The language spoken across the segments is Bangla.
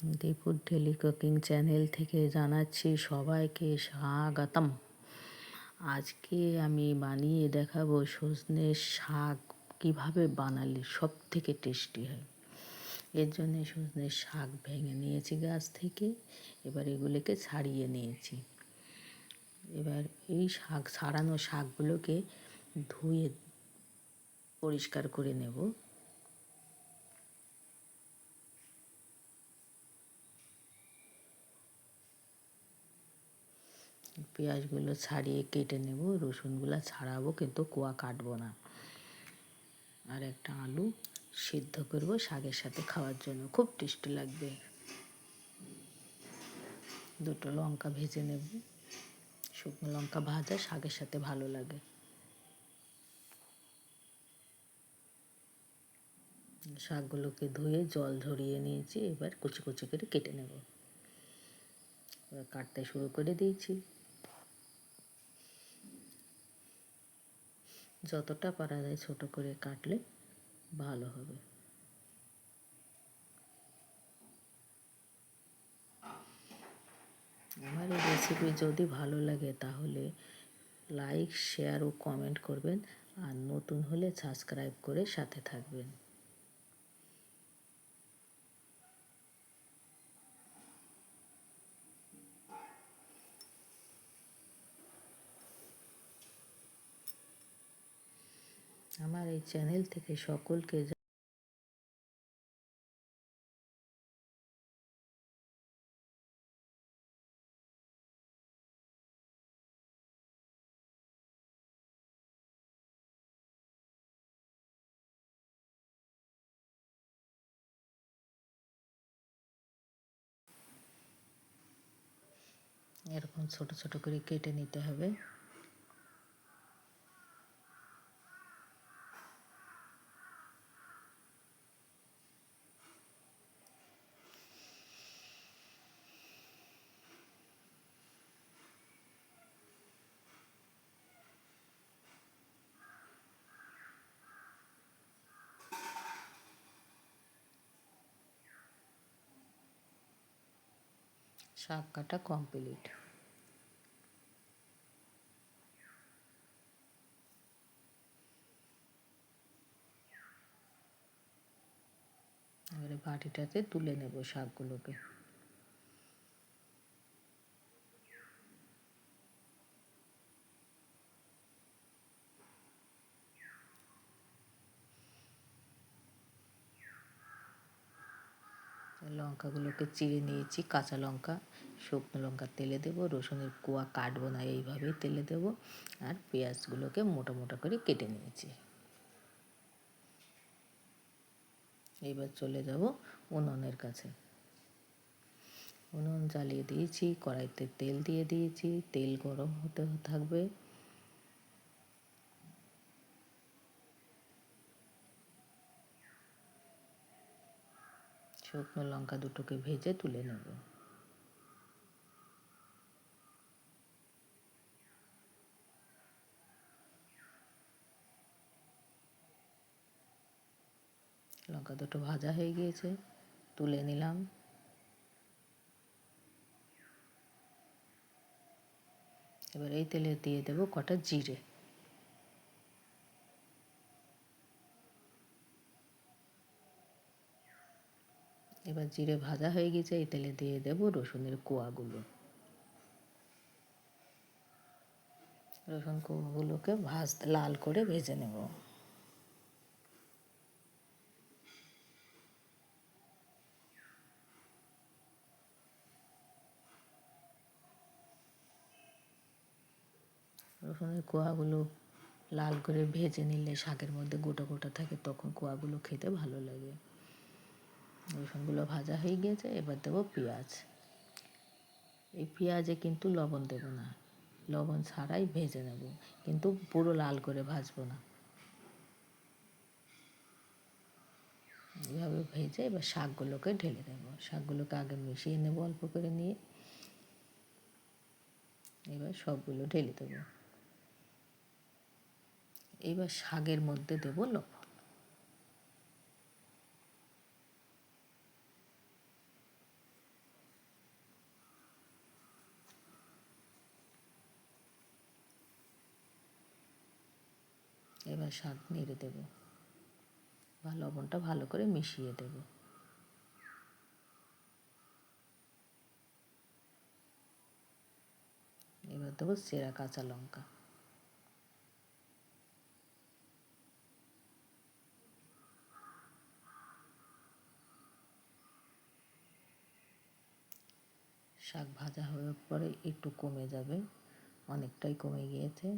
দীপুর ডেলি কুকিং চ্যানেল থেকে জানাচ্ছি সবাইকে স্বাগতম। আজকে আমি বানিয়ে দেখাবো সজনের শাক কীভাবে বানালে সব থেকে টেস্টি হয়। এর জন্য সজনের শাক ভেঙে নিয়েছি গাছ থেকে, এবার এগুলোকে ছাড়িয়ে নিয়েছি। এবার এই শাক, ছাড়ানো শাকগুলোকে ধুয়ে পরিষ্কার করে নেব। পেঁয়াজগুলো ছাড়িয়ে কেটে নেব, রসুনগুলো ছাড়াবো, কিন্তু কোয়া কাটবো না। আর একটা আলু সিদ্ধ করব শাকের সাথে খাওয়ার জন্য, খুব টেস্টি লাগবে। দুটো লঙ্কা ভেজে নেব, শুকনো লঙ্কা ভাজা শাকের সাথে ভালো লাগে। শাকগুলোকে ধুয়ে জল ঝরিয়ে নিয়েছি, এবার কুচি কুচি করে কেটে নেব। কাটতে শুরু করে দিয়েছি। যতটা পারা যায় ছোট করে কাটলে ভালো হবে। আমার এই রেসিপি যদি ভালো লাগে তাহলে লাইক শেয়ার ও কমেন্ট করবেন আর নতুন হলে সাবস্ক্রাইব করে সাথে থাকবেন। আমার এই চ্যানেল থেকে সকলকে এরকম ছোট ছোট করে কেটে নিতে হবে। শাক কাটা কমপ্লিট এবারে বাটিটাতে তুলে নেব শাকগুলোকে লঙ্কাগুলোকে চিড়ে নিয়েছি, কাঁচা লঙ্কা, শুকনো লঙ্কা তেলে দেবো, রসুনের কোয়া কাটবো না, এইভাবেই তেলে দেবো, আর পেঁয়াজগুলোকে মোটা মোটা করে কেটে নিয়েছি। এবার চলে যাব উনুনের কাছে। উনুন জ্বালিয়ে দিয়েছি, কড়াইতে তেল দিয়ে দিয়েছি, তেল গরম হতে থাকবে। শুকনো লঙ্কা দুটোকে ভেজে তুলে নেব। লঙ্কা দুটো ভাজা হয়ে গিয়েছে, তুলে নিলাম। এবার এই তেলে দিয়ে দেবো কটা জিরে এবার জিরে ভাজা হয়ে গেছে এই তেলে দিয়ে দেবো রসুনের কোয়াগুলো। রসুন কোয়াগুলোকে ভাজতে লাল করে ভেজে নেব। রসুনের কোয়াগুলো লাল করে ভেজে নিলে শাকের মধ্যে গোটা গোটা থাকে, তখন কোয়াগুলো খেতে ভালো লাগে। রসুনগুলো ভাজা হয়ে গিয়েছে, এবার দেবো পেঁয়াজ। এই পেঁয়াজে কিন্তু লবণ দেব না। লবণ ছাড়াই ভেজে নেব, কিন্তু পুরো লাল করে ভাজবো না। এইভাবে ভেজে এবার শাকগুলোকে ঢেলে দেবো। শাকগুলোকে আগে মিশিয়ে নেব অল্প করে নিয়ে। এবার সবগুলো ঢেলে দেবো। এবার শাকের মধ্যে দেবো লবণ। এবার শাক নেড়ে দেব বা লবণটা ভালো করে মিশিয়ে দেব। এবার দেবো সেরা কাঁচা লঙ্কা। শাক ভাজা হওয়ার পরে একটু কমে যাবে, অনেকটাই কমে গিয়েছে।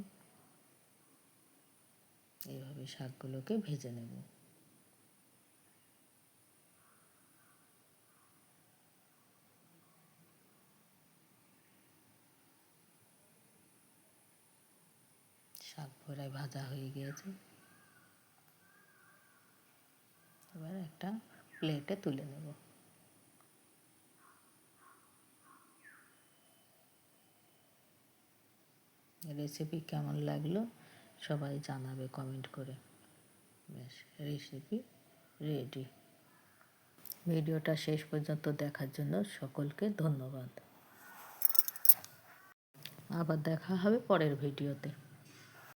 এইভাবে শাকগুলোকে ভেজে নেব। শাক ভরাই ভাজা হয়ে গিয়েছে। এবার একটা প্লেটে তুলে নেব। রেসিপি কেমন লাগল? সবাই জানাবে কমেন্ট করে। ব্যাস রেসিপি রেডি ভিডিওটা শেষ পর্যন্ত দেখার জন্য সকলকে ধন্যবাদ। আবার দেখা হবে পরের ভিডিওতে।